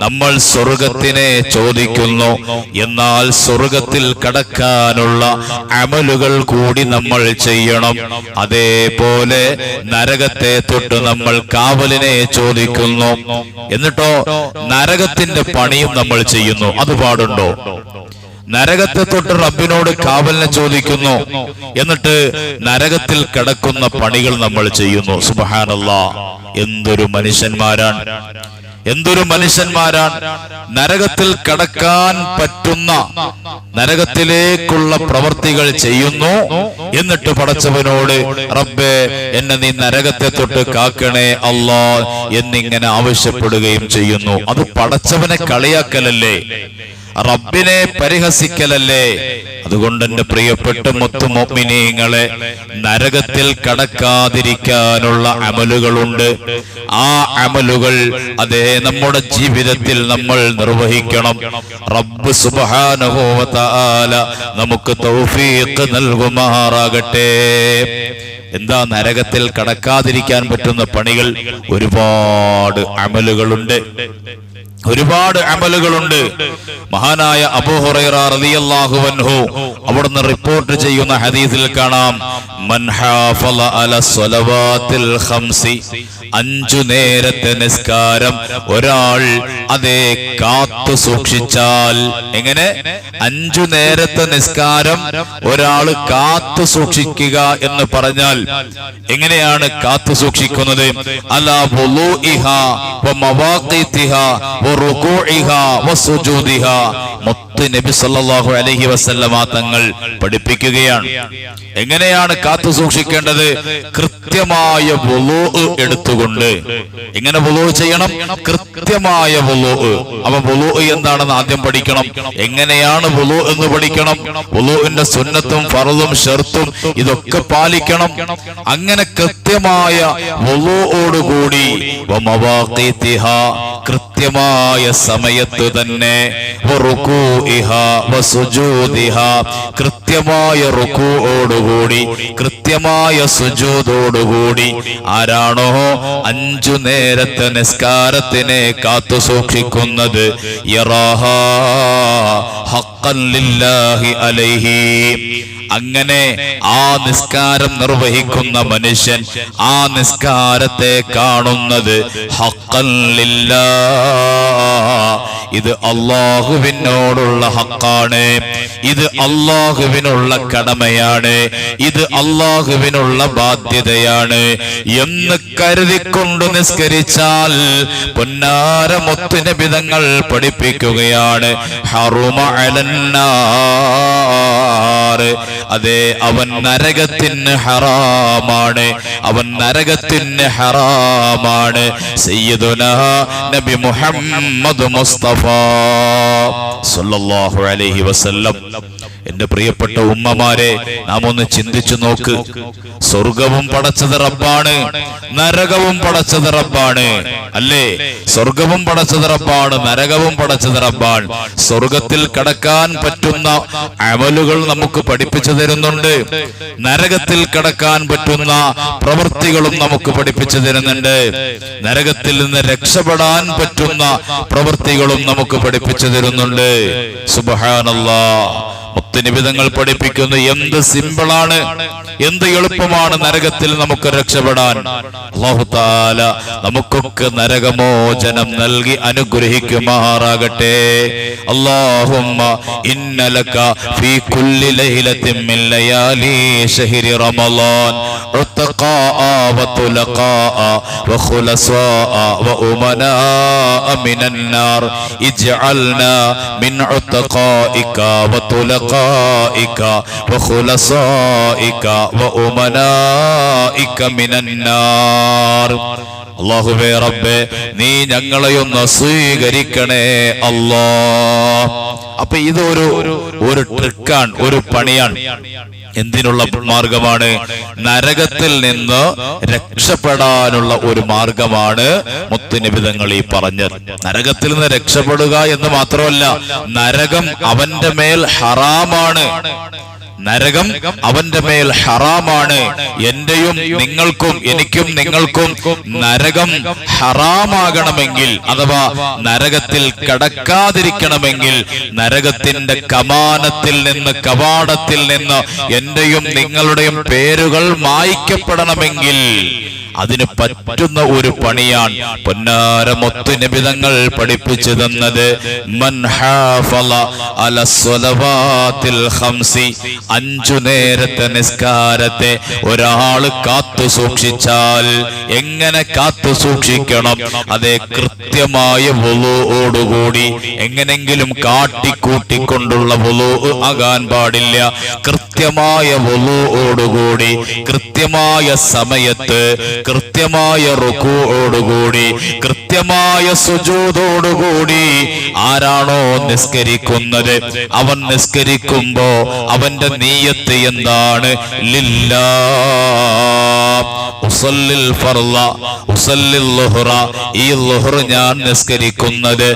നമ്മൾ സ്വർഗത്തിനെ ചോദിക്കുന്നു. എന്നാൽ സ്വർഗത്തിൽ കടക്കാനുള്ള അമലുകൾ കൂടി നമ്മൾ ചെയ്യണം. അതേപോലെ നരകത്തെ തൊട്ട് നമ്മൾ കാവലിനെ ചോദിക്കുന്നു. എന്നിട്ടോ നരകത്തിന്റെ പണിയും നമ്മൾ ചെയ്യുന്നു. അത് പാടുണ്ടോ? നരകത്തെ തൊട്ട് റബ്ബിനോട് കാവലിനെ ചോദിക്കുന്നു. എന്നിട്ട് നരകത്തിൽ കിടക്കുന്ന പണികൾ നമ്മൾ ചെയ്യുന്നു. സുബഹാനല്ല. എന്തൊരു മനുഷ്യന്മാരാണ്. എന്തൊരു മനുഷ്യന്മാരാണ്? നരകത്തിൽ കടക്കാൻ പറ്റുന്ന നരകത്തിലേക്കുള്ള പ്രവർത്തികൾ ചെയ്യുന്നു എന്നിട്ട് പടച്ചവനോട് റബ്ബെ എന്നെ നീ നരകത്തെ തൊട്ട് കാക്കണേ അല്ലാ എന്നിങ്ങനെ ആവശ്യപ്പെടുകയും ചെയ്യുന്നു. അത് പടച്ചവനെ കളിയാക്കലല്ലേ? റബ്ബിനെ പരിഹസിക്കലല്ലേ? അതുകൊണ്ട് എന്റെ പ്രിയപ്പെട്ട മുത്തുമൊമ്മിനീങ്ങളെ നരകത്തിൽ കടക്കാതിരിക്കാനുള്ള അമലുകളുണ്ട്. ആ അമലുകൾ അതേ നമ്മുടെ ജീവിതത്തിൽ നമ്മൾ നിർവഹിക്കണം. റബ്ബ് സുബാനുഭവത്താല നമുക്ക് തൗഫീഖ് നൽകുമാറാകട്ടെ. എന്താ നരകത്തിൽ കടക്കാതിരിക്കാൻ പറ്റുന്ന പണികൾ? ഒരുപാട് അമലുകളുണ്ട്. ഒരുപാട് അമലുകളുണ്ട്. മഹാനായ അബൂഹുറൈറ റളിയല്ലാഹു അൻഹു അവിടുന്ന് റിപ്പോർട്ട് ചെയ്യുന്ന ഹദീസിൽ കാണാം. അഞ്ചു നേരത്തെ നിസ്കാരം ഒരാൾ അതേ കാത്തു സൂക്ഷിച്ചാൽ എങ്ങനെ? അഞ്ചു നേരത്തെ നിസ്കാരം ഒരാൾ കാത്തു സൂക്ഷിക്കുക എന്ന് പറഞ്ഞാൽ എങ്ങനെയാണ് കാത്തു സൂക്ഷിക്കുന്നത്? അല വുളൂഇഹ വ മവാഖീതിഹ വ നബി സല്ലാഹു അലഹി വസല്ലമ തങ്ങൾ പഠിപ്പിക്കുകയാണ്. എങ്ങനെയാണ് കാത്തു സൂക്ഷിക്കേണ്ടത്? കൃത്യമായ വുളൂ എടുത്തുകൊണ്ട്. എങ്ങനെ വുളൂ ചെയ്യണം? കൃത്യമായ വുളൂ. അപ്പൊ വുളൂ എന്താണെന്ന് ആദ്യം പഠിക്കണം. എങ്ങനെയാണ് വുളൂ എന്ന് പഠിക്കണം? വുളൂവിന്റെ സുന്നത്തും ഫറതും ഷർത്തും ഇതൊക്കെ പാലിക്കണം. അങ്ങനെ കൃത്യമായ വമവാഖീതിഹ കൃത്യമായ സമയത്ത് തന്നെ കൃത്യമായ റുക്കുവോടുകൂടി കൃത്യമായ സുജൂതോടുകൂടി ആരാണോ അഞ്ചു നേരത്തെ നിസ്കാരത്തിനെ കാത്തു സൂക്ഷിക്കുന്നത്? അങ്ങനെ ആ നിസ്കാരം നിർവഹിക്കുന്ന മനുഷ്യൻ ആ നിസ്കാരത്തെ കാണുന്നത് ഹക്കല്ലില്ല ലില്ലാ ഇത് അള്ളാഹുവിനോടുള്ള ഹക്കാണ്. ഇത് അള്ളാഹുവിനുള്ള കടമയാണ്. ഇത് അള്ളാഹുവിനുള്ള ബാധ്യതയാണ്. എന്ന് കരുതിക്കൊണ്ട് നിസ്കരിച്ചാൽ പൊന്നാരമൊത്തിന് വിധങ്ങൾ പഠിപ്പിക്കുകയാണ്. അതെ അവൻ നരകത്തിന് ഹറാമാണ്. അവൻ നരകത്തിന് ഹറാമാണ്. സയ്യിദുന നബി മുഹമ്മദ് മുസ്തഫ സല്ലല്ലാഹു അലൈഹി വസല്ലം. എന്റെ പ്രിയപ്പെട്ട ഉമ്മമാരെ നാം ഒന്ന് ചിന്തിച്ചു നോക്ക്. സ്വർഗവും പടച്ചത് റബ്ബാണ് നരകവും പടച്ചത് റബ്ബാണ്. അല്ലേ? സ്വർഗവും പടച്ചത് റബ്ബാണ് നരകവും പടച്ചത് റബ്ബാണ്. സ്വർഗത്തിൽ കടക്കാൻ പറ്റുന്ന അമലുകൾ നമുക്ക് പഠിപ്പിച്ചു തരുന്നുണ്ട്. നരകത്തിൽ കടക്കാൻ പറ്റുന്ന പ്രവൃത്തികളും നമുക്ക് പഠിപ്പിച്ചു തരുന്നുണ്ട്. നരകത്തിൽ നിന്ന് രക്ഷപ്പെടാൻ പറ്റുന്ന പ്രവൃത്തികളും നമുക്ക് പഠിപ്പിച്ചു തരുന്നുണ്ട്. സുബഹാനല്ലാ. പത്ത് നിമിതങ്ങൾ പഠിപ്പിക്കുന്നു. എന്ത് സിമ്പിളാണ് എന്ത് എളുപ്പമാണ് നരകത്തിൽ നമുക്ക് രക്ഷപ്പെടാൻ. അള്ളാഹുത്താല നമുക്കൊക്കെ നരകമോചനം നൽകി അനുഗ്രഹിക്കുമാറാകട്ടെ. അള്ളാഹുമ്മ ഇന്നലക ഫീ കുല്ലി മിൻ ലയാലി ഇജ്അൽനാ മിൻ വതുലഖാ وطلقائك وخلصائك وأمنائك من النار അള്ളാഹുബേ റബ്ബേ നീ ഞങ്ങളെയൊന്ന് സ്വീകരിക്കണേ അല്ലാ അപ്പൊ ഇതൊരു ഒരു ട്രിക്കാണ് ഒരു പണിയാണ് എന്തിനുള്ള മാർഗമാണ്? നരകത്തിൽ നിന്ന് രക്ഷപ്പെടാനുള്ള ഒരു മാർഗമാണ് മുത്തുനിബിതങ്ങൾ ഈ പറഞ്ഞത്. നരകത്തിൽ നിന്ന് രക്ഷപ്പെടുക എന്ന് മാത്രമല്ല നരകം അവന്റെ മേൽ ഹറാമാണ്. നരകം അവന്റെ മേൽ ഹറാമാണ്. എന്റെയും നിങ്ങൾക്കും എനിക്കും നിങ്ങൾക്കും നരകം ഹറാമാകണമെങ്കിൽ അഥവാ നരകത്തിൽ കടക്കാതിരിക്കണമെങ്കിൽ നരകത്തിന്റെ കമാനത്തിൽ നിന്ന് കവാടത്തിൽ നിന്ന് എന്റെയും നിങ്ങളുടെയും പേരുകൾ മായ്ക്കപ്പെടണമെങ്കിൽ അതിന് പറ്റുന്ന ഒരു പണിയാണ് പൊന്നാര മുത്തു നിബിതങ്ങൾ പഠിപ്പിച്ചു തന്നത്. അഞ്ചു നേരത്തെ നിസ്കാരത്തെ ഒരാൾ കാത്തു സൂക്ഷിച്ചാൽ എങ്ങനെ കാത്തു സൂക്ഷിക്കണം? അതെ കൃത്യമായ വുളുവോടുകൂടി എങ്ങനെങ്കിലും കാട്ടിക്കൂട്ടിക്കൊണ്ടുള്ള വുളു ആകാൻ പാടില്ല. കൃത്യമായ വുളുവോടുകൂടി കൃത്യമായ സമയത്ത് കൃത്യമായ റുക്കുവോടുകൂടി കൃത്യമായ സുജൂതോടുകൂടി ആരാണോ നിസ്കരിക്കുന്നത്? അവൻ നിസ്കരിക്കുമ്പോ അവന്റെ നീയത്ത് എന്താണ്? ലില്ലാ ഫർള ഈ ഞാൻ നിസ്കരിക്കുന്നത്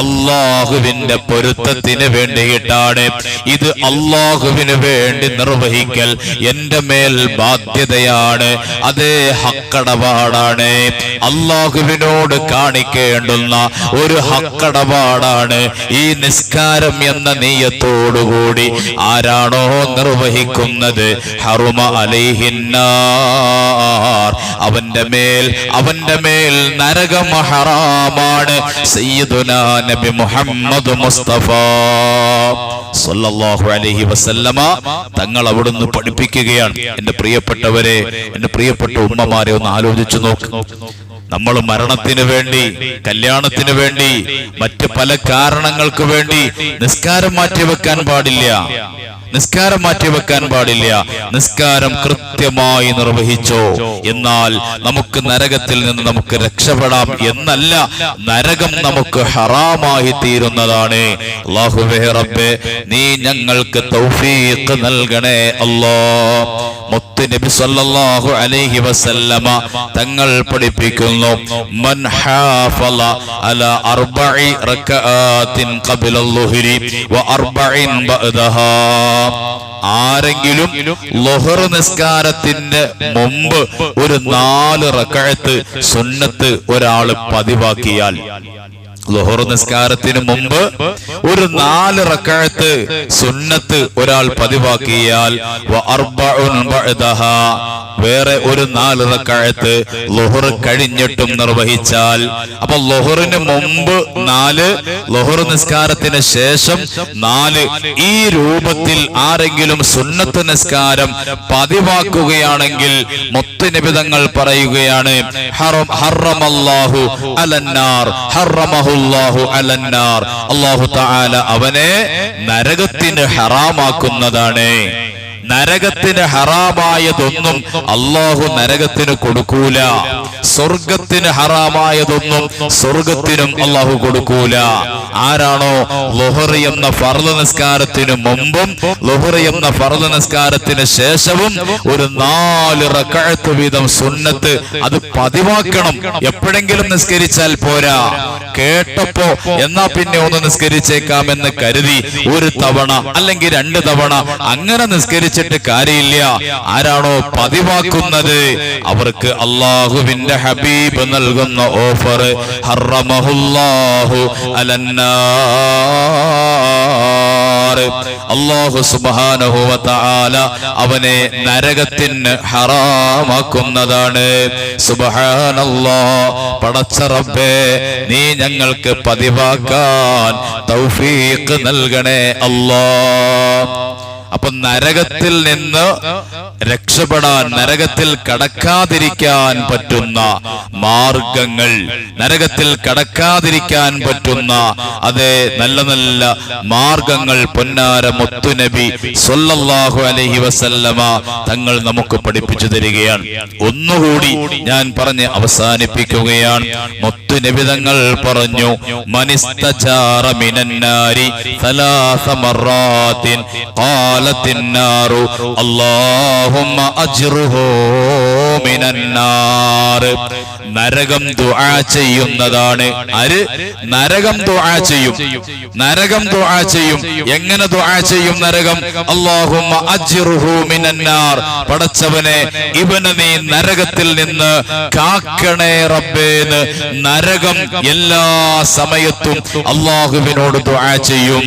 അള്ളാഹുവിന്റെ പൊരുത്തത്തിന് വേണ്ടിയിട്ടാണ്. ഇത് അള്ളാഹുവിന് വേണ്ടി നിർവഹിക്കൽ. എന്റെ മേൽ ബാധ്യതയാണ്. അത് ഹക്കടപാടാണ്. അള്ളാഹുവിനോട് കാണിക്കേണ്ടുന്ന ഒരു ഹക്കടപാടാണ് ഈ നിസ്കാരം എന്ന നീയത്തോടുകൂടി ആരാണോ നിർവഹിക്കുന്നത്. ഹറുമ അലൈഹിന്നാർ. അവന്റെ മേൽ അവന്റെ മേൽ നരകം ഹറാമാണ്. സയ്യിദുനാ നബി മുഹമ്മദ് മുസ്തഫ സല്ലല്ലാഹു അലൈഹി വസല്ലമ തങ്ങൾ അവിടുന്ന് പഠിപ്പിക്കുകയാണ്. എന്റെ പ്രിയപ്പെട്ടവരെ എന്റെ പ്രിയപ്പെട്ട ഉമ്മമാരെ ഒന്ന് ആലോചിച്ചു നോക്ക്. നമ്മൾ മരണത്തിന് വേണ്ടി കല്യാണത്തിന് വേണ്ടി മറ്റ് പല കാരണങ്ങൾക്ക് വേണ്ടി നിസ്കാരം മാറ്റി വെക്കാൻ പാടില്ല. നിസ്കാരം മാറ്റി വെക്കാൻ പാടില്ല. നിസ്കാരം കൃത്യമായി നിർവഹിച്ചോ. എന്നാൽ നമുക്ക് നരകത്തിൽ നിന്ന് നമുക്ക് രക്ഷപ്പെടാം എന്നല്ല നരകം നമുക്ക് ഹറാമായി തീരുന്നതാണ്. നീ ഞങ്ങൾക്ക് തൗഫീഖ് നൽകണേ അല്ലോ. മുത്ത് നബി അലൈഹി വസല്ലമ തങ്ങൾ പഠിപ്പിക്കുന്നു മൻ ഹാഫല അല അർബഇ റകഅത്തിൻ ഖബല ളുഹരി വ അർബഇൻ ബഅദഹാ. ആരെങ്കിലും ലൊഹർ നിസ്കാരത്തിന്റെ മുമ്പ് ഒരു നാല് റക്കഴത്ത് സുന്നത്ത് ഒരാൾ പതിവാക്കിയാൽ ലൊഹർ നിസ്കാരത്തിന് മുമ്പ് ഒരു നാല് റക്കാഴത്ത് സുന്നത്ത് ഒരാൾ പതിവാക്കിയാൽ വേറെ ഒരു നാല് റക്കാഴത്ത് ലോഹർ കഴിഞ്ഞിട്ടും നിർവഹിച്ചാൽ. അപ്പൊ ലോഹറിന് മുമ്പ് നാല് ലോഹർ നിസ്കാരത്തിന് ശേഷം നാല്. ഈ രൂപത്തിൽ ആരെങ്കിലും സുന്നത്ത് നിസ്കാരം പതിവാക്കുകയാണെങ്കിൽ മുത്തുനിബിതങ്ങൾ പറയുകയാണ് ഹറം ഹറമല്ലാഹു അലന്നാർ ഹറമഹുല്ലാഹു അലന്നാർ. തആല അവനെ നരകത്തിന് ഹറാമാക്കുന്നതാണ്. നരകത്തിന് ഹറാമായതൊന്നും അള്ളാഹു നരകത്തിന് കൊടുക്കൂല. സ്വർഗത്തിന് ഹറാമായതൊന്നും സ്വർഗത്തിനും അള്ളാഹു കൊടുക്കൂല. ആരാണോ ലൊഹറി എന്ന ഫർദ നിസ്കാരത്തിന് മുമ്പും ലൊഹറി എന്ന ഫർദ നിസ്കാരത്തിന് ശേഷവും ഒരു നാല് റക്കഴത്ത് വീതം സുന്നത്ത് അത് പതിവാക്കണം. എപ്പോഴെങ്കിലും നിസ്കരിച്ചാൽ പോരാ. കേട്ടപ്പോ എന്നാ പിന്നെ ഒന്ന് നിസ്കരിച്ചേക്കാമെന്ന് കരുതി ഒരു തവണ അല്ലെങ്കിൽ രണ്ട് തവണ അങ്ങനെ നിസ്കരിച്ചിട്ട് കാര്യമില്ല. ആരാണോ പതിവാക്കുന്നത്? അവർക്ക് അള്ളാഹുവിന്റെ ഹബീബ് നൽകുന്ന ഓഫർ. അവനെ നരകത്തിന് ഹറാമാക്കുന്നതാണ്. സുബഹാനല്ലോ. പടച്ച റബ്ബേ നീ ഞങ്ങൾക്ക് പതിവാക്കാൻ തൗഫീഖ് നൽകണേ അല്ലാ. അപ്പൊ നരകത്തിൽ നിന്ന് രക്ഷപ്പെടാൻ നരകത്തിൽ കടക്കാതിരിക്കാൻ പറ്റുന്ന മാർഗങ്ങൾ. നരകത്തിൽ കടക്കാതിരിക്കാൻ പറ്റുന്ന അതെ നല്ല നല്ല മാർഗങ്ങൾ പൊന്നാര മുത്തുനബി സൊല്ലാഹു അലഹി വസല്ലമ തങ്ങൾ നമുക്ക് പഠിപ്പിച്ചു തരികയാണ്. ഒന്നുകൂടി ഞാൻ പറഞ്ഞ് അവസാനിപ്പിക്കുകയാണ്. മുത്തുനബി തങ്ങൾ പറഞ്ഞു മനിസ്തചാറ മിനന്നാരി قالت النار اللهم أجره മിനന്നാർ നരകം ദുആ ചെയ്യുന്നതാണ് ആര് നരകം ദുആ ചെയ്യും നരകം ദുആ ചെയ്യും എങ്ങനെ ദുആ ചെയ്യും നരകം അല്ലാഹുമ്മ അജ്റുഹു മിനന്നാർ പടച്ചവനെ ഇവനെ നീ നരകത്തിൽ നിന്ന് കാക്കണേ റബ്ബേന്ന് നരകം എല്ലാ സമയത്തും അള്ളാഹുവിനോട് ദുആ ചെയ്യും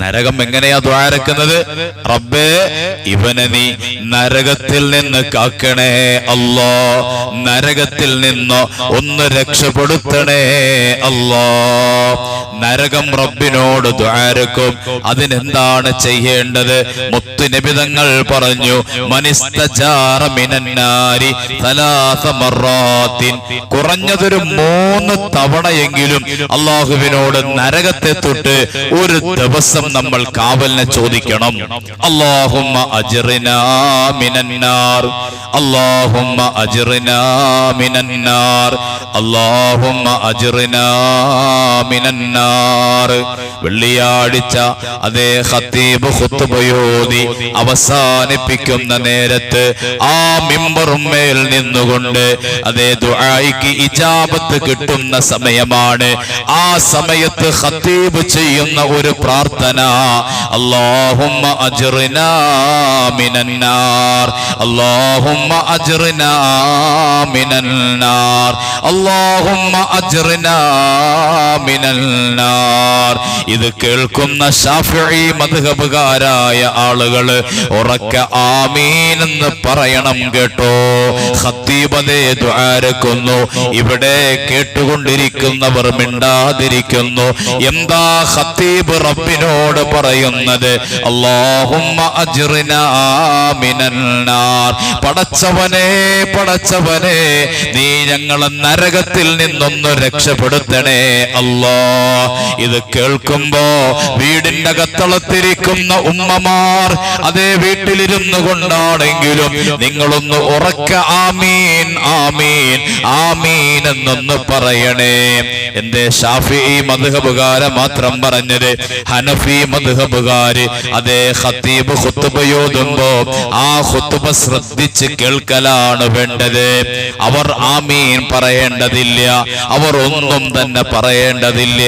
നരകം എങ്ങനെയാ ദ്വാരക്കുന്നത്? റബ്ബേ ഇവനെ നീ നരകത്തിൽ നിന്ന് കാക്കണേ അല്ലോ. നരകത്തിൽ നിന്ന് ഒന്ന് രക്ഷപ്പെടുത്തണേ അല്ലോ. നരകം റബ്ബിനോട് ദ്വാരക്കും. അതിനെന്താണ് ചെയ്യേണ്ടത്? മുത്തു നിബിതങ്ങൾ പറഞ്ഞു മനിസ്തചാറമിനാരി കുറഞ്ഞതൊരു മൂന്ന് തവണയെങ്കിലും അള്ളാഹുവിനോട് നരകത്തെ തൊട്ട് ഒരു ദിവസം നമ്മൾ കാവലിനെ ചോദിക്കണം. അള്ളാഹുമ്മ അജ്റിനാ മിനന്നാർ. അള്ളാഹുമ്മ അജ്റിനാ മിനന്നാർ. അള്ളാഹുമ്മ അജ്റിനാ മിനന്നാർ. വെള്ളിയാഴ്ച അതേ ഹത്തീബ് ഖുത്ബയോതി അവസാനിപ്പിക്കുന്ന നേരത്ത് ആ മിമ്പറുമേൽ നിന്നുകൊണ്ട് അതേ ദുആയിക്ക് ഇജാബത്ത് കിട്ടുന്ന സമയമാണ്. ആ സമയത്ത് ഹത്തീബ് ചെയ്യുന്ന ഒരു പ്രാർത്ഥന അല്ലാഹുമ്മ അജ്റിനാ മിനന്നാർ അല്ലാഹുമ്മ അജ്റിനാ മിനന്നാർ അല്ലാഹുമ്മ അജ്റിനാ മിനന്നാർ ഇത് കേൾക്കുന്ന ഷാഫിഈ മധുഹബുകാരായ ആളുകൾ ഉറക്ക ആമീനെന്ന് പറയണം കേട്ടോ. ദ്വാരക്കുന്നു. ഇവിടെ കേട്ടുകൊണ്ടിരിക്കുന്നവർ മിണ്ടാതിരിക്കുന്നു. എന്താ ഹത്തീബ് റബ്ബിനോട് പറയുന്നത്? മിനന്നാർ പടച്ചവനെ പടച്ചവനെ നീ ഞങ്ങളെ നരകത്തിൽ നിന്നൊന്ന് രക്ഷപ്പെടുത്തണേ അല്ലാ ഇത് കേൾക്കുമ്പോ വീടിന്റെ അകത്തളത്തിരിക്കുന്ന ഉമ്മമാർ അതേ വീട്ടിലിരുന്നു കൊണ്ടാണെങ്കിലും നിങ്ങളൊന്ന് ഉറക്ക ആമീൻ ആമീൻ ആമീൻ എന്നൊന്ന് പറയണേ. എന്റെ ഷാഫി മധുഹബുകാര മാത്രം പറഞ്ഞത്? ഹനഫി മധുഹബുകാര് അതേ ഖത്തീബ് ഖുത്തുബയോതുമ്പോ ആ ഖുത്തുബ ശ്രദ്ധിച്ച് കേൾക്കലാണ് വേണ്ടത്. അവർ ആമീൻ പറയേണ്ടതില്ല. അവർ ഒന്നും തന്നെ പറയേണ്ടതില്ല.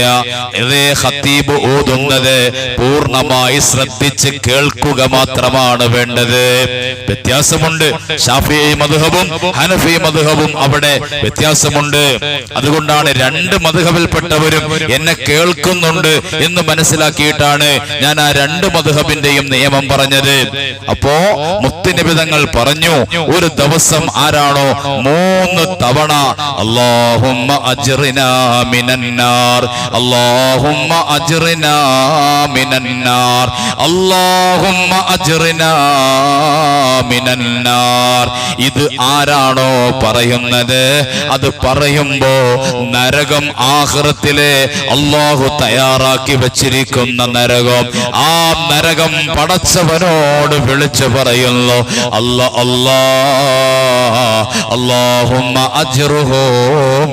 ഇതേ ഖത്തീബ് ഓതുന്നത് പൂർണമായി ശ്രദ്ധിച്ച് കേൾക്കുക മാത്രമാണ് വേണ്ടത്. വ്യത്യാസമുണ്ട്. ഷാഫി മധുഹബും ഹനഫി മധുഹബും അവിടെ വ്യത്യാസമുണ്ട്. അതുകൊണ്ടാണ് രണ്ട് മധുഹബിൽപ്പെട്ടവരും എന്നെ കേൾക്കുന്നുണ്ട് എന്ന് മനസ്സിലാക്കിയിട്ടാണ് ഞാൻ ആ രണ്ട് മധുഹബിന്റെയും നിയമം പറഞ്ഞത്. അപ്പോ മുത്തുനിബിതങ്ങൾ പറഞ്ഞു ഒരു ദിവസം ആരാണോ മൂന്ന് തവണ അജ്റിനാ മിനന്നാർ അല്ലാഹുമ്മ അജ്റിനാ മിനന്നാർ. അല്ലാഹുമ്മ അജ്റിനാ മിനന്നാർ. ഇത് ആരാണോ പറയുന്നത്? അത് പറയുമ്പോ നരകം ആഹൃത്തിലെ അള്ളാഹു തയ്യാറാക്കി വെച്ചിരിക്കുന്ന നരകം. ആ നരകം പടച്ചവനോട് വിളിച്ചു പറയുന്നു അല്ല അല്ലാ അല്ലാഹുമ്മ അജ്റുഹു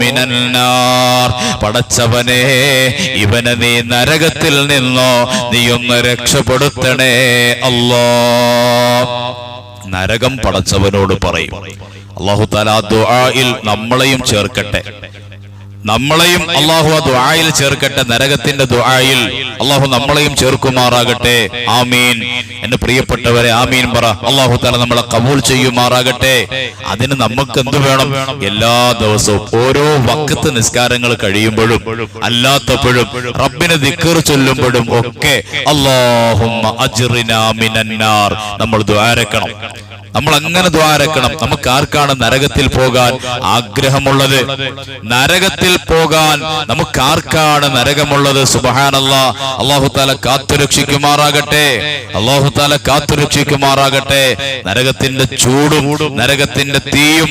മിനന്നാർ. പടച്ചവനെ ഇവനെ നീ നരകത്തിൽ നിന്നോ നീ ഒന്ന് രക്ഷപ്പെടുത്തണേ അല്ലോ. നരകം പടച്ചവനോട് പറയും. അള്ളാഹു തലാ ദുആയിൽ നമ്മളെയും ചേർക്കട്ടെ. നമ്മളെയും അള്ളാഹു ആ ദുആയിൽ ചേർക്കട്ടെ. നരകത്തിന്റെ ദുആയിൽ അള്ളാഹു നമ്മളെയും ചേർക്കുമാറാകട്ടെ. ആമീൻ. എന്റെ പ്രിയപ്പെട്ടവരെ ആമീൻ പറ. അള്ളാഹു തല നമ്മളെ കബൂൽ ചെയ്യുമാറാകട്ടെ. അതിന് നമുക്ക് എന്ത് വേണം? എല്ലാ ദിവസവും ഓരോ വക്കത്ത് നിസ്കാരങ്ങൾ കഴിയുമ്പോഴും അല്ലാത്തപ്പോഴും റബ്ബിനെ ദിക്കർ ചൊല്ലുമ്പോഴും ഒക്കെ മിനന്നാർ. നമ്മൾ ദ്വാരക്കണം നമ്മൾ അങ്ങനെ ദ്വാരക്കണം. നമുക്ക് ആർക്കാണ് നരകത്തിൽ പോകാൻ ആഗ്രഹമുള്ളത്. നരകത്തിൽ പോകാൻ നമുക്ക് ആർക്കാണ് നരകമുള്ളത്. സുബഹാനല്ല. അള്ളാഹു താല കാത്തുരക്ഷിക്കുമാറാകട്ടെ. അള്ളാഹു താല കാത്തുരക്ഷിക്കുമാറാകട്ടെ. നരകത്തിന്റെ ചൂടും നരകത്തിന്റെ തീയും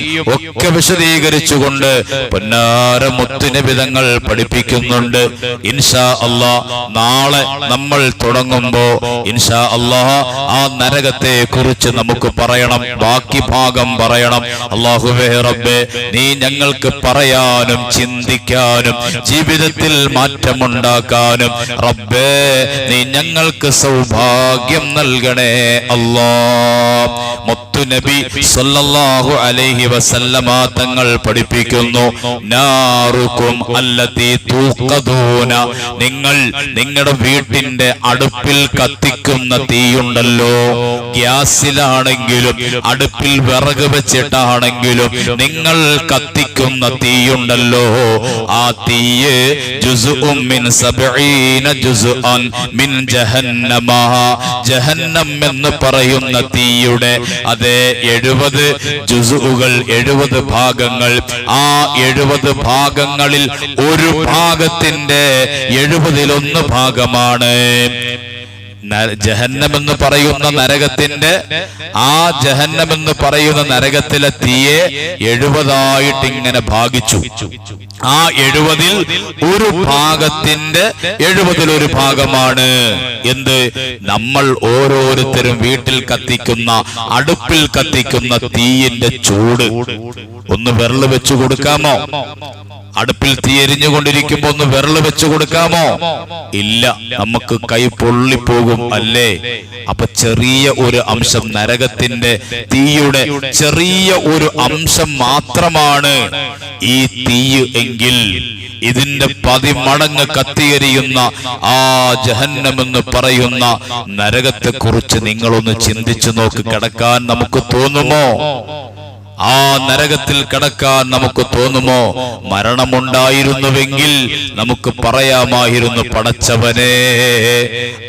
ഒക്കെ വിശദീകരിച്ചുകൊണ്ട് പൊന്നാര മുത്തുനിബിതങ്ങൾ പഠിപ്പിക്കുന്നുണ്ട്. ഇൻഷാ അള്ളാ നാളെ നമ്മൾ തുടങ്ങുമ്പോ ഇൻഷാ അള്ളാഹ ആ നരകത്തെ കുറിച്ച് നമുക്ക് പറയണം. പറയണം. ബാക്കി ഭാഗം പറയണം. അള്ളാഹുബേ റബ്ബേ നീ ഞങ്ങൾക്ക് പറയാനും ചിന്തിക്കാനും ജീവിതത്തിൽ മാറ്റമുണ്ടാക്കാനും റബ്ബേ നീ ഞങ്ങൾക്ക് സൗഭാഗ്യം നൽകണേ അല്ലാ. മുത്തുനബി സല്ലല്ലാഹു അലൈഹി വസല്ലമ തങ്ങൾ പഠിപ്പിക്കുന്നു നാറുക്കും അല്ലതി തൂഖദൂന നിങ്ങൾ നിങ്ങളുടെ വീട്ടിന്റെ അടുപ്പിൽ കത്തിക്കുന്ന തീയുണ്ടല്ലോ. ഗ്യാസിലാണെങ്കിലും അടുപ്പിൽ വിറക് വെച്ചിട്ടാണെങ്കിലും നിങ്ങൾ കത്തിക്കുന്ന തീയുണ്ടല്ലോ. ആ തീയ് മിൻ മിൻ ജഹന്നമ. ജഹന്നം എന്ന് പറയുന്ന തീയുടെ അതേ എഴുപത് ജുസുകൾ എഴുപത് ഭാഗങ്ങൾ. ആ എഴുപത് ഭാഗങ്ങളിൽ ഒരു ഭാഗത്തിന്റെ എഴുപതിലൊന്ന് ഭാഗമാണ്. ജഹന്നം എന്ന് പറയുന്ന നരകത്തിന്റെ ആ ജഹന്നം എന്ന് പറയുന്ന നരകത്തിലെ തീയെ എഴുപതായിട്ട് ഇങ്ങനെ ഭാഗിച്ചു. ആ എഴുപതിൽ ഒരു ഭാഗത്തിന്റെ എഴുപതിൽ ഒരു ഭാഗമാണ്. എന്ത്? നമ്മൾ ഓരോരുത്തരും വീട്ടിൽ കത്തിക്കുന്ന അടുപ്പിൽ കത്തിക്കുന്ന തീയിന്റെ ചൂട്. ഒന്ന് വിരൽ വെച്ചു കൊടുക്കാമോ? അടുപ്പിൽ തീ എരിഞ്ഞുകൊണ്ടിരിക്കുമ്പോ ഒന്ന് വിരൽ വെച്ചു കൊടുക്കാമോ? ഇല്ല നമുക്ക് കൈ പൊള്ളിപ്പോകും അല്ലേ? അപ്പൊ ചെറിയ ഒരു അംശം നരകത്തിന്റെ തീയുടെ ചെറിയ ഒരു അംശം മാത്രമാണ് ഈ തീയ് എങ്കിൽ ഇതിന്റെ പതിമടങ്ങ് കത്തിയെരിയുന്ന ആ ജഹന്നമെന്ന് പറയുന്ന നരകത്തെ കുറിച്ച് നിങ്ങളൊന്ന് ചിന്തിച്ചു നോക്ക് കിടക്കാൻ നമുക്ക് തോന്നുമോ? ആ നരകത്തിൽ കടക്കാൻ നമുക്ക് തോന്നുമോ? മരണമുണ്ടായിരുന്നുവെങ്കിൽ നമുക്ക് പറയാമായിരുന്നു പടച്ചവനെ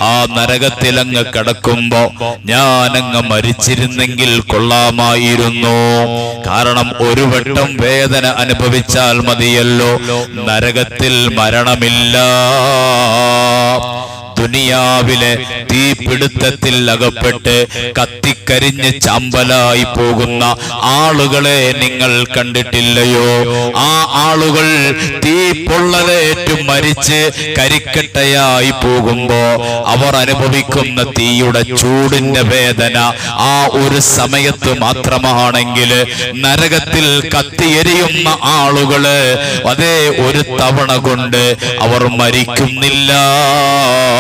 ആ നരകത്തിൽ അങ്ങ് കിടക്കുമ്പോ ഞാനങ്ങ് മരിച്ചിരുന്നെങ്കിൽ കൊള്ളാമായിരുന്നു. കാരണം ഒരു വട്ടം വേദന അനുഭവിച്ചാൽ മതിയല്ലോ നരകത്തിൽ മരണമില്ല. ദുനിയാവിലെ തീപിടുത്തത്തിൽ അകപ്പെട്ട് കത്തിക്കരിഞ്ഞ് ചമ്പലായി പോകുന്ന ആളുകളെ നിങ്ങൾ കണ്ടിട്ടില്ലയോ? ആ ആളുകൾ തീ പൊള്ളലേറ്റ് മരിച്ച് കരിക്കട്ടയായി പോകുമ്പോ അവർ അനുഭവിക്കുന്ന തീയുടെ ചൂടിന്റെ വേദന ആ ഒരു സമയത്ത് മാത്രമാണെങ്കിൽ നരകത്തിൽ കത്തിയെരിയുന്ന ആളുകൾ അതേ ഒരു തവണ കൊണ്ട് അവർ മരിക്കുന്നില്ല.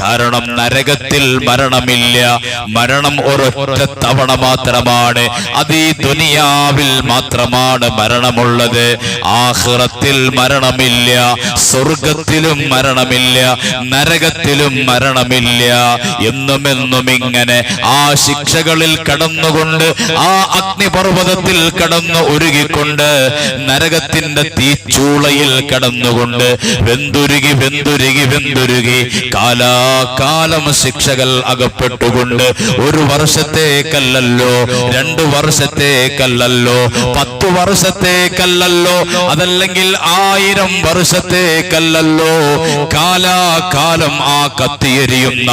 കാരണം നരകത്തിൽ മരണമില്ല. മരണം ഒരൊറ്റ തവണ മാത്രമാണ്. അത് ഈ ദുനിയാവിൽ മാത്രമാണ് മരണമുള്ളത്. ആഹ്റത്തിൽ മരണമില്ല. സ്വർഗത്തിലും മരണമില്ല. നരകത്തിലും മരണമില്ല. എന്നുമെന്നും എന്നും ഇങ്ങനെ ആ ശിക്ഷകളിൽ കടന്നുകൊണ്ട് ആ അഗ്നിപർവതത്തിൽ കടന്നു ഒരുകിക്കൊണ്ട് നരകത്തിന്റെ തീച്ചൂളയിൽ കടന്നുകൊണ്ട് വെന്തുരുകി വെന്തുരുകി വെന്തുരുകി കാലാകാലം ശിക്ഷകൾ അകപ്പെട്ടുകൊണ്ട് ഒരു വർഷത്തേക്കല്ലല്ലോ രണ്ടു വർഷത്തേക്കല്ലല്ലോ പത്തു വർഷത്തേക്കല്ലല്ലോ അതല്ലെങ്കിൽ ആയിരം വർഷത്തേക്കല്ലല്ലോ. കാലാകാലം ആ കത്തിയെരിയുന്ന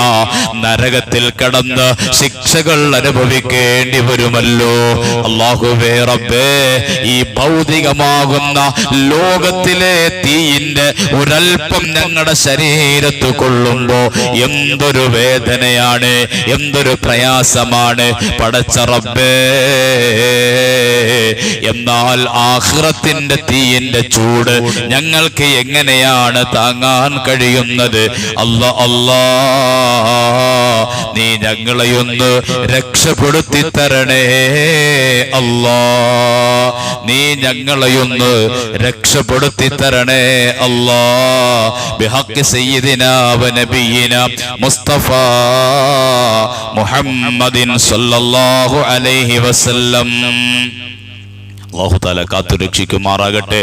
നരകത്തിൽ കടന്ന് ശിക്ഷകൾ അനുഭവിക്കേണ്ടി വരുമല്ലോ. അള്ളാഹുവേ റബ്ബേ ഈ ഭൗതികമാകുന്ന ലോകത്തിലെ തീയിന്റെ ഒരൽപ്പം ഞങ്ങളുടെ ശരീരത്ത് കൊള്ളുമ്പോ എന്തൊരു വേദനയാണ് എന്തൊരു പ്രയാസമാണ്. പടച്ച റബ്ബേ എന്നാൽ ആഹ്റത്തിന്റെ തീയിന്റെ ചൂട് ഞങ്ങൾക്ക് എങ്ങനെയാണ് താങ്ങാൻ കഴിയുന്നത്? അല്ല അല്ലാ നീ ഞങ്ങളെയൊന്ന് രക്ഷപ്പെടുത്തി തരണേ അല്ലാ നീ ഞങ്ങളെയൊന്ന് രക്ഷപ്പെടുത്തി തരണേ അല്ലാ. ബിഹക്ക് സയ്യിദിന മുസ്തഫ മുഹമ്മദിൻ സല്ലല്ലാഹു അലൈഹി വസല്ലം. അള്ളാഹു താല കാത്തു രക്ഷിക്കുമാറാകട്ടെ.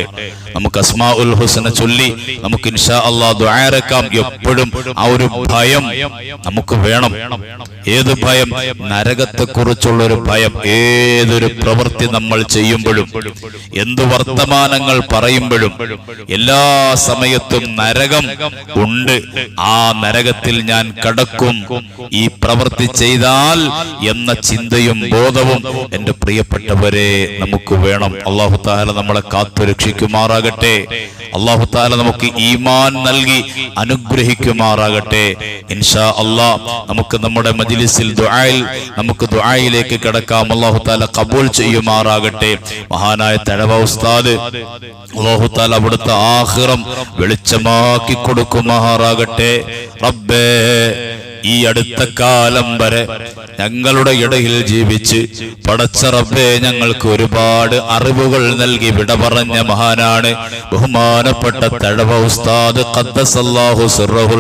നമുക്ക് അസ്മാ ഉൽ ഹുസനെ ചൊല്ലി നമുക്ക് ഇൻഷാ അള്ളാഹ് ദ്വാരക്കാം എപ്പോഴും ആ ഒരു ഭയം നമുക്ക് വേണം. ഏത് ഭയം? നരകത്തെ കുറിച്ചുള്ള ഒരു ഭയം. ഏതൊരു പ്രവൃത്തി നമ്മൾ ചെയ്യുമ്പോഴും എന്ത് വർത്തമാനങ്ങൾ പറയുമ്പോഴും എല്ലാ സമയത്തും നരകം ഉണ്ട്. ആ നരകത്തിൽ ഞാൻ കടക്കും. ഈ പ്രവൃത്തി ചെയ്താൽ എന്ന ചിന്തയും ബോധവും എന്റെ പ്രിയപ്പെട്ടവരെ നമുക്ക് വേണം. അള്ളാഹു താല നമ്മളെ കാത്തു രക്ഷിക്കുമാറാകട്ടെ. അള്ളാഹു താല നമുക്ക് ഈമാൻ നൽകി അനുഗ്രഹിക്കുമാറാകട്ടെ. ഇൻഷാ അള്ളാ നമുക്ക് നമ്മുടെ മജിലിസിൽ ദുആയിൽ നമുക്ക് ദുആയിലേക്ക് കിടക്കാം. അള്ളാഹു താല കബൂൽ ചെയ്യുമാറാകട്ടെ. മഹാനായ തഴവ ഉസ്താദ് അള്ളാഹു താല അവിടുത്തെ ആഹ്റം വെളിച്ചമാക്കി കൊടുക്കുമാറാകട്ടെ. റബ്ബേ ഈ അടുത്ത കാലം വരെ ഞങ്ങളുടെ ഇടയിൽ ജീവിച്ച് പടച്ച റബ്ബേ ഞങ്ങൾക്ക് ഒരുപാട് അറിവുകൾ നൽകി വിട പറഞ്ഞ മഹാനാണ് ബഹുമാനപ്പെട്ട തഴവ ഉസ്താദ്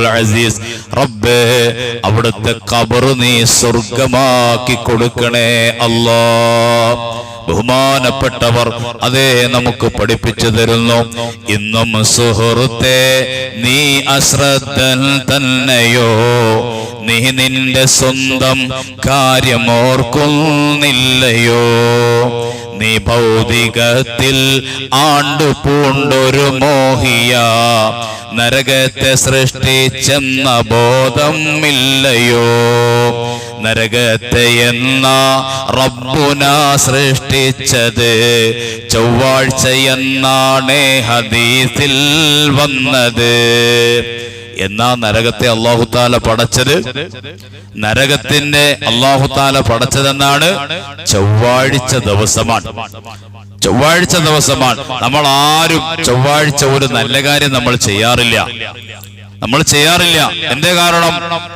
അസീസ്. റബ്ബേ അവിടുത്തെ കബറു നീ സ്വർഗമാക്കി കൊടുക്കണേ അല്ലാ. ബഹുമാനപ്പെട്ടവർ അതേ നമുക്ക് പഠിപ്പിച്ചു തരുന്നു. ഇന്നും സുഹൃത്തെ നീ അശ്രദ്ധൻ തന്നെയോ? നീ നിന്റെ സ്വന്തം കാര്യമോർക്കുന്നില്ലയോ നീ ഭൗതികത്തിൽ ആണ്ടു പൂണ്ടൊരു മോഹിയ. നരകത്തെ സൃഷ്ടിച്ചെന്ന ബോധം ഇല്ലയോ നരകത്തെ എന്ന റബ്ബുന സൃഷ്ടിച്ചത്. ചൊവ്വാഴ്ച എന്നാണ് ഹദീസിൽ വന്നത്. എന്നാ നരകത്തെ അള്ളാഹുത്താല പടച്ചത്? നരകത്തിന്റെ അള്ളാഹുത്താല പടച്ചതെന്നാണ്? ചൊവ്വാഴ്ച ദിവസമാണ്. ചൊവ്വാഴ്ച ദിവസമാണ്. നമ്മൾ ആരും ചൊവ്വാഴ്ച ഒരു നല്ല കാര്യം നമ്മൾ ചെയ്യാറില്ല. നമ്മൾ ചെയ്യാറില്ല. എന്തേ കാരണം?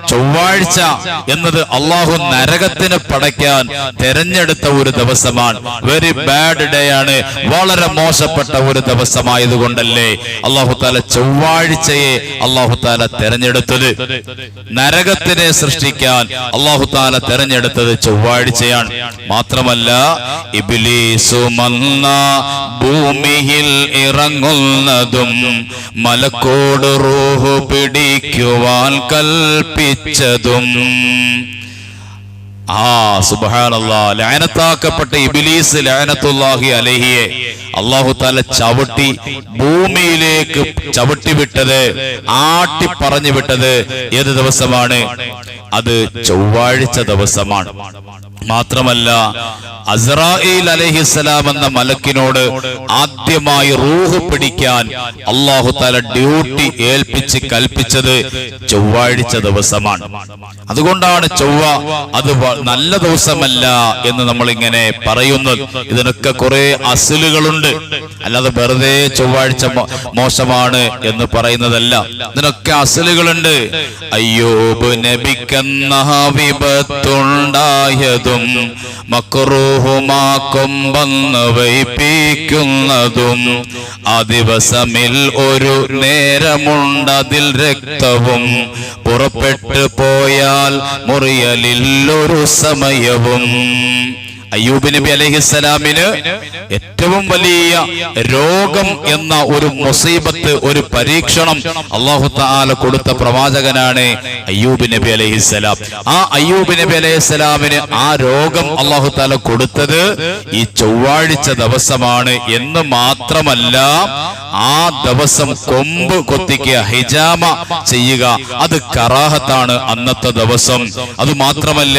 ചൊവ്വാഴ്ച എന്നത് അള്ളാഹു നരകത്തിന് പടയ്ക്കാൻ തെരഞ്ഞെടുത്ത ഒരു ദിവസമാണ്. വെരി ബാഡ് ഡേ ആണ്. വളരെ മോശപ്പെട്ട ഒരു ദിവസമായതുകൊണ്ടല്ലേ അള്ളാഹു താല ചൊവ്വാഴ്ചയെ അള്ളാഹു താല തെരഞ്ഞെടുത്തത്. നരകത്തിനെ സൃഷ്ടിക്കാൻ അള്ളാഹു താല തെരഞ്ഞെടുത്തത് ചൊവ്വാഴ്ചയാണ്. മാത്രമല്ല ഇബിലീസുമന്ന ഭൂമിയിൽ ഇറങ്ങുന്നതും മലക്കോട് റൂഹു പിടിക്കുവാൻ കൽപ്പിച്ചതും. ആ സുബഹാനല്ലാ ലയനത്താക്കപ്പെട്ട ഇബിലീസ് ലയനത്തുല്ലാഹി അലഹിയെ അള്ളാഹു താല ചവിട്ടി ഭൂമിയിലേക്ക് ചവിട്ടി വിട്ടത് ആട്ടി പറഞ്ഞു വിട്ടത് ഏത് ദിവസമാണ്? അത് ചൊവ്വാഴ്ച ദിവസമാണ്. മാത്രമല്ല അസ്രായിൽ അലഹിസ്സലാം എന്ന മലക്കിനോട് ആദ്യമായി റൂഹ് പിടിക്കാൻ അള്ളാഹു താല ഡ്യൂട്ടി ഏൽപ്പിച്ച് കൽപ്പിച്ചത് ചൊവ്വാഴ്ച ദിവസമാണ്. അതുകൊണ്ടാണ് ചൊവ്വ അത് നല്ല ദിവസമല്ല എന്ന് നമ്മൾ ഇങ്ങനെ പറയുന്നത്. ഇതിനൊക്കെ കുറെ അസിലുകളുണ്ട്. അല്ലാതെ വെറുതെ ചൊവ്വാഴ്ച മോശമാണ് എന്ന് പറയുന്നതല്ല. ഇതിനൊക്കെ അസിലുകളുണ്ട്. അയ്യോബ് നബിക്കെന്ന വിപത്തുണ്ടായതും മക്രൂഹുമാക്കൊമ്പന്ന് വൈപ്പിക്കുന്നതും ആ ദിവസമിൽ ഒരു നേരമുണ്ടതിൽ രക്തവും പുറപ്പെട്ടു പോയാൽ മുറിയലിൽ ഒരു സമയവും. അയ്യൂബ് നബി അലഹിസ്സലാമിന് ഏറ്റവും വലിയ രോഗം എന്ന ഒരു മുസീബത്ത് ഒരു പരീക്ഷണം അള്ളാഹു താല കൊടുത്ത പ്രവാചകനാണ് അയ്യൂബ് നബി അലഹിസ്സലാം ആ അയ്യൂബ് നബി അലഹിസ്സലാമിന് ആ രോഗം അള്ളാഹു താല കൊടുത്തത് ഈ ചൊവ്വാഴ്ച ദിവസമാണ്. എന്ന് മാത്രമല്ല ആ ദിവസം കൊമ്പ് കൊത്തിക്കുക ഹിജാമ ചെയ്യുക അത് കറാഹത്താണ് അന്നത്തെ ദിവസം. അത് മാത്രമല്ല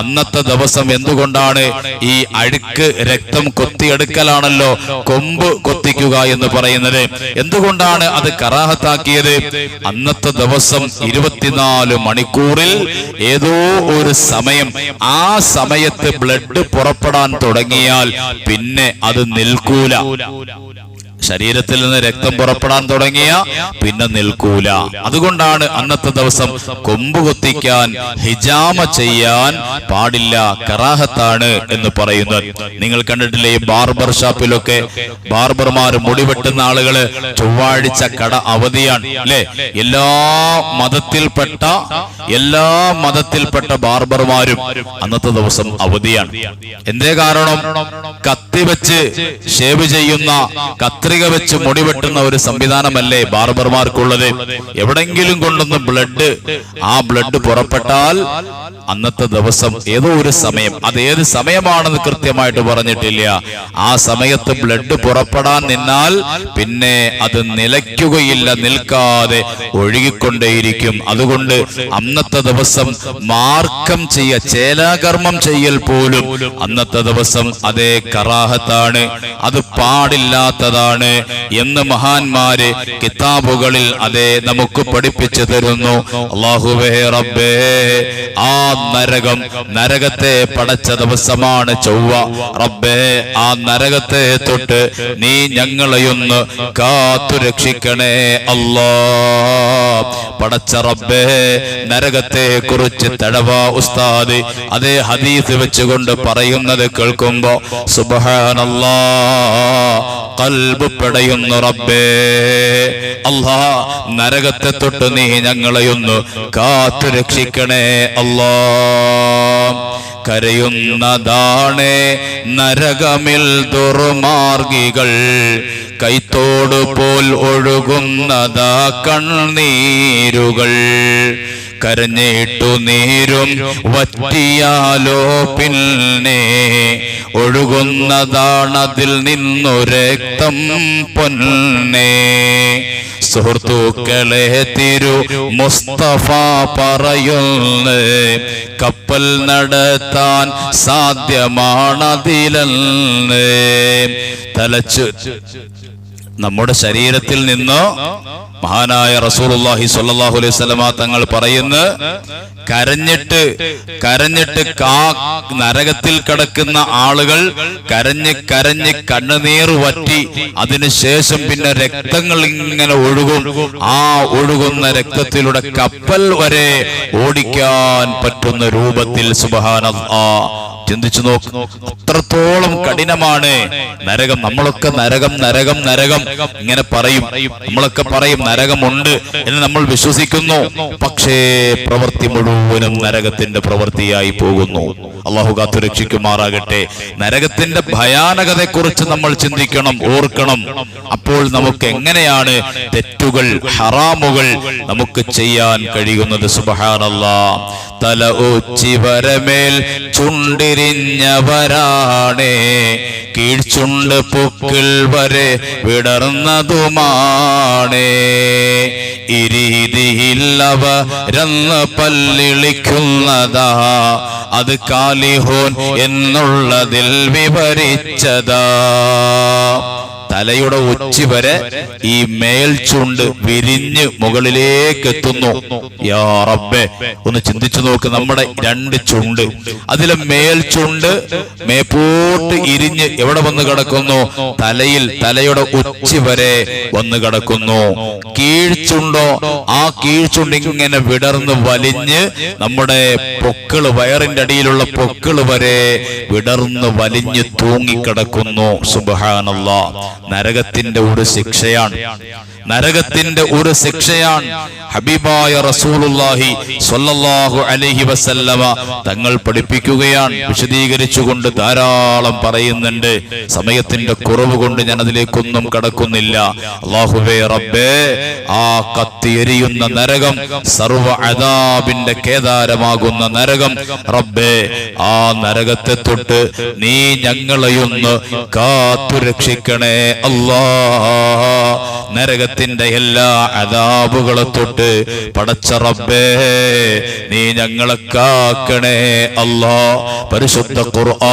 അന്നത്തെ ദിവസം എന്തുകൊണ്ടാണ് ഈ അഴുക്ക് രക്തം കൊത്തിയെടുക്കലാണല്ലോ കൊമ്പ് കൊത്തിക്കുക എന്ന് പറയുന്നത്. എന്തുകൊണ്ടാണ് അത് കറാഹത്താക്കിയത്? അന്നത്തെ ദിവസം ഇരുപത്തിനാല് മണിക്കൂറിൽ ഏതോ ഒരു സമയം ആ സമയത്ത് ബ്ലഡ് പുറപ്പെടാൻ തുടങ്ങിയാൽ പിന്നെ അത് നിൽക്കൂല. ശരീരത്തിൽ നിന്ന് രക്തം പുറപ്പെടാൻ തുടങ്ങിയ പിന്നെ നിൽക്കൂല. അതുകൊണ്ടാണ് അന്നത്തെ ദിവസം കൊമ്പ് കൊത്തിക്കാൻ ഹിജാമ ചെയ്യാൻ പാടില്ല കറാഹത്താണ് എന്ന് പറയുന്നത്. നിങ്ങൾ കണ്ടിട്ടില്ലേ ബാർബർ ഷാപ്പിലൊക്കെ ബാർബർമാർ മുടി വെട്ടുന്ന ആളുകൾ ചൊവ്വാഴ്ച കട അവധിയാണ് അല്ലെ? എല്ലാ മതത്തിൽപ്പെട്ട എല്ലാ മതത്തിൽപ്പെട്ട ബാർബർമാരും അന്നത്തെ ദിവസം അവധിയാണ്. എന്തേ കാരണം? കത്തി വെച്ച് ഷേവ് ചെയ്യുന്ന കത്രിക വെച്ച് മുടി വെട്ടുന്ന ഒരു സംവിധാനമല്ലേ ബാർബർമാർക്കുള്ളത്? എവിടെങ്കിലും കൊണ്ടൊന്ന് ബ്ലഡ് ആ ബ്ലഡ് പുറപ്പെട്ടാൽ അന്നത്തെ ദിവസം ഏതോ ഒരു സമയം അത് ഏത് സമയമാണെന്ന് കൃത്യമായിട്ട് പറഞ്ഞിട്ടില്ല. ആ സമയത്ത് ബ്ലഡ് പുറപ്പെടാൻ നിന്നാൽ പിന്നെ അത് നിലയ്ക്കുകയില്ല നിൽക്കാതെ ഒഴുകിക്കൊണ്ടേയിരിക്കും. അതുകൊണ്ട് അന്നത്തെ ദിവസം മാർക്കം ചെയ്യ ചേലാകർമ്മം ചെയ്യൽ പോലും അന്നത്തെ ദിവസം അതേ കറാ കറാഹത്താണ് അത് പാടില്ലാത്തതാണ് എന്ന് മഹാന്മാര് കിതാബുകളിൽ അതെ നമുക്ക് പഠിപ്പിച്ചു തരുന്നു. റബ്ബേ ആ നരകം നരകത്തെ പടച്ച ദിവസമാണ് ചൊവ്വ. റബ്ബേ ആ നരകത്തെ തൊട്ട് നീ ഞങ്ങളെയൊന്ന് കാത്തു രക്ഷിക്കണേ അല്ലാ. പടച്ച റബ്ബേ നരകത്തെ കുറിച്ച് തടവ ഉസ്താദ് അതേ ഹദീസ് വെച്ചുകൊണ്ട് പറയുന്നത് കേൾക്കുമ്പോ പെടയുന്നു റബ്ബേ. അല്ലാ നരകത്തെ തൊട്ട് നീ ഞങ്ങളെയൊന്ന് കാത്തു രക്ഷിക്കണേ അല്ലാ. കരയുന്നതാണ് നരകമിൽ ദുർമാർഗികൾ. കൈത്തോട് പോൽ ഒഴുകുന്നതാ കണ്ണീരുകൾ. കരഞ്ഞിട്ടു നീരും വറ്റിയാലോ പിന്നെ. ഒഴുകുന്നതാണതിൽ നിന്നു രക്തം പൊന്നേ. സുഹൃത്തുക്കളെ തിരു മുസ്തഫ പറയുന്നു കപ്പൽ നടത്താൻ സാധ്യമാണതിലെന്ന്. തലച്ചു നമ്മുടെ ശരീരത്തിൽ നിന്ന് മഹാനായ റസൂലുള്ളാഹി സ്വല്ലല്ലാഹു അലൈഹി വസല്ലമ തങ്ങൾ പറയുന്ന കരഞ്ഞിട്ട് കരഞ്ഞിട്ട് കാ നരകത്തിൽ കിടക്കുന്ന ആളുകൾ കരഞ്ഞ് കരഞ്ഞ് കണ്ണുനീർ വറ്റി അതിനുശേഷം പിന്നെ രക്തങ്ങൾ ഇങ്ങനെ ഒഴുകും. ആ ഒഴുകുന്ന രക്തത്തിലൂടെ കപ്പൽ വരെ ഓടിക്കാൻ പറ്റുന്ന രൂപത്തിൽ സുബഹാനല്ലാ. ചിന്തിച്ചു നോക്ക്. എത്രത്തോളം കഠിനമാണ്. നരകം നമ്മളൊക്കെ നരകം നരകം നരകം. ഇങ്ങനെ പറയും. നമ്മളൊക്കെ പറയും നരകമുണ്ട് എന്ന് നമ്മൾ വിശ്വസിക്കുന്നു. പക്ഷേ പ്രവൃത്തി മുഴുവനും നരകത്തിന്റെ പ്രവൃത്തിയായി പോകുന്നു. അള്ളാഹു കാത്തു രക്ഷിക്കുമാറാകട്ടെ. നരകത്തിന്റെ ഭയാനകതയെ കുറിച്ച് നമ്മൾ ചിന്തിക്കണം ഓർക്കണം. അപ്പോൾ നമുക്ക് എങ്ങനെയാണ് തെറ്റുകൾ ഹറാമുകൾ നമുക്ക് ചെയ്യാൻ കഴിയുന്നത്? സുബഹാനല്ല. തല ഉച്ചി വരമേൽ ചുണ്ടിരിഞ്ഞവരാണേ കീഴ്ചുണ്ട് പൊക്കിൽ വരെ വിടർന്നതുമാണേ. ഇരീതിയില്ലവ രന്ന് പല്ലിളിക്കുന്നതാ. അത് കാലിഹോൻ എന്നുള്ളതിൽ വിവരിച്ചതാ. തലയുടെ ഉച്ചി വരെ ഈ മേൽ ചുണ്ട് വിരിഞ്ഞ് മുകളിലേക്ക് എത്തുന്നു. യാ ഒന്ന് ചിന്തിച്ചു നോക്ക് നമ്മുടെ രണ്ട് ചുണ്ട്. അതിലെ മേൽ ചുണ്ട് മേപ്പോട്ട് ഇരിഞ്ഞ് എവിടെ വന്ന് കിടക്കുന്നു? തലയിൽ തലയുടെ ഉച്ചി വരെ വന്ന് കിടക്കുന്നു. കീഴ്ചുണ്ടോ ആ കീഴ്ചുണ്ട് ഇങ്ങനെ വിടർന്ന് വലിഞ്ഞ് നമ്മുടെ പൊക്കിൾ വയറിന്റെ അടിയിലുള്ള പൊക്കിൾ വരെ വിടർന്ന് വലിഞ്ഞ് തൂങ്ങിക്കിടക്കുന്നു. സുബഹാനല്ലാ. നരകത്തിന്റെ ഒരു ശിക്ഷയാണ്. നരകത്തിന്റെ ഒരു ശിക്ഷയാണ് ഹബീബായ റസൂലുള്ളാഹി സ്വല്ലല്ലാഹു അലൈഹി വസല്ലമ തങ്ങൾ പഠിപ്പിക്കുകയാണ്. വിശദീകരിച്ചുകൊണ്ട് ധാരാളം പറയുന്നുണ്ട്. സമയത്തിന്റെ കുറവ് കൊണ്ട് ഞാൻ അതിലേക്കൊന്നും കടക്കുന്നില്ല. അള്ളാഹുബേ റബ്ബേ ആ കത്തി എരിയുന്ന നരകം സർവ അദാബിന്റെ കേദാരമാകുന്ന നരകം റബ്ബേ ആ നരകത്തെ തൊട്ട് നീ ഞങ്ങളെയൊന്ന് കാത്തുരക്ഷിക്കണേ രക്ഷിക്കണേ അല്ലാ നരകത്തിന്റെ എല്ലാ അതാപുകളെ തൊട്ട് പടച്ച റബ്ബേ നീ ഞങ്ങളെ കാക്കണേ അല്ലാ. പരിശുദ്ധ ഖുർആൻ